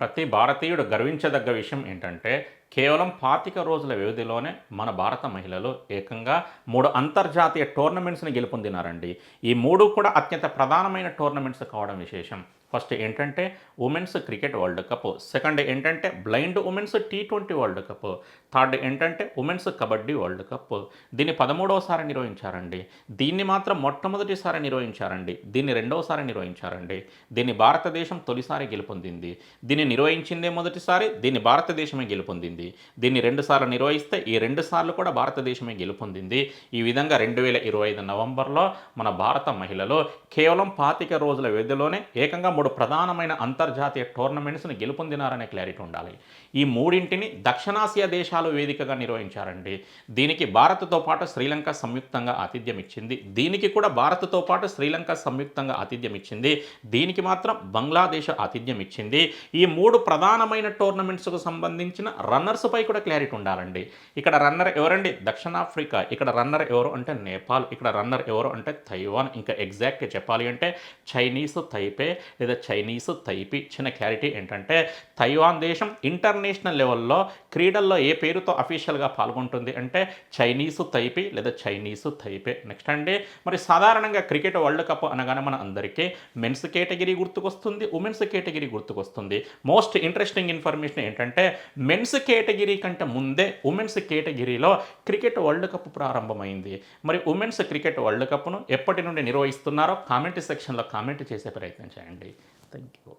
ప్రతి భారతీయుడు గర్వించదగ్గ విషయం ఏంటంటే కేవలం పాతిక రోజుల వ్యవధిలోనే మన భారత మహిళలు ఏకంగా మూడు అంతర్జాతీయ టోర్నమెంట్స్ని గెలుపొందినారండి. ఈ మూడు కూడా అత్యంత ప్రధానమైన టోర్నమెంట్స్ కావడం విశేషం. ఫస్ట్ ఏంటంటే women's cricket world cup. Second ఏంటంటే blind women's T twenty world cup. Third ఏంటంటే ఉమెన్స్ కబడ్డీ వరల్డ్ కప్. దీన్ని పదమూడవసారి నిర్వహించారండి. దీన్ని మాత్రం మొట్టమొదటిసారి నిర్వహించారండి. దీన్ని రెండవసారి నిర్వహించారండి. దీన్ని భారతదేశం తొలిసారి గెలుపొందింది. దీన్ని నిర్వహించిందే మొదటిసారి దీన్ని భారతదేశమే గెలుపొందింది. దీన్ని రెండుసార్లు నిర్వహిస్తే ఈ రెండు సార్లు కూడా భారతదేశమే గెలుపొందింది. ఈ విధంగా రెండు వేల ఇరవై ఐదు నవంబర్లో మన భారత మహిళలు కేవలం పాతిక రోజుల వ్యవధిలోనే ఏకంగా మూడు ప్రధానమైన అంతర్జాతీయ టోర్నమెంట్స్ని గెలుపొందినారనే క్లారిటీ ఉండాలి. ఈ మూడింటిని దక్షిణాసియా దేశాలు వేదికగా నిర్వహించారండి. దీనికి భారత్తో పాటు శ్రీలంక సంయుక్తంగా ఆతిథ్యం ఇచ్చింది. దీనికి కూడా భారత్తో పాటు శ్రీలంక సంయుక్తంగా ఆతిథ్యం ఇచ్చింది. దీనికి మాత్రం బంగ్లాదేశ్ ఆతిథ్యం ఇచ్చింది. ఈ మూడు ప్రధానమైన టోర్నమెంట్స్కు సంబంధించిన రన్నర్ రన్నర్స్పై కూడా క్లారిటీ ఉండాలండి. ఇక్కడ రన్నర్ ఎవరండి? దక్షిణాఫ్రికా ఇక్కడ రన్నర్ ఎవరు అంటే నేపాల్. ఇక్కడ రన్నర్ ఎవరు అంటే తైవాన్. ఇంకా ఎగ్జాక్ట్గా చెప్పాలి అంటే చైనీస్ తైపే లేదా చైనీస్ తైపి. చిన్న క్లారిటీ ఏంటంటే తైవాన్ దేశం ఇంటర్నేషనల్ లెవెల్లో క్రీడల్లో ఏ పేరుతో అఫీషియల్గా పాల్గొంటుంది అంటే చైనీస్ తైపి లేదా చైనీస్ తైపే. నెక్స్ట్ అండి. మరి సాధారణంగా క్రికెట్ వరల్డ్ కప్ అనగానే మన అందరికీ మెన్స్ కేటగిరీ గుర్తుకొస్తుంది ఉమెన్స్ కేటగిరీ గుర్తుకొస్తుంది. మోస్ట్ ఇంట్రెస్టింగ్ ఇన్ఫర్మేషన్ ఏంటంటే మెన్స్ కే కేటగిరీ కంటే ముందే ఉమెన్స్ కేటగిరీలో క్రికెట్ వరల్డ్ కప్ ప్రారంభమైంది. మరి ఉమెన్స్ క్రికెట్ వరల్డ్ కప్ను ఎప్పటి నుండి నిర్వహిస్తున్నారో కామెంట్ సెక్షన్లో కామెంట్ చేసే ప్రయత్నం చేయండి. Thank you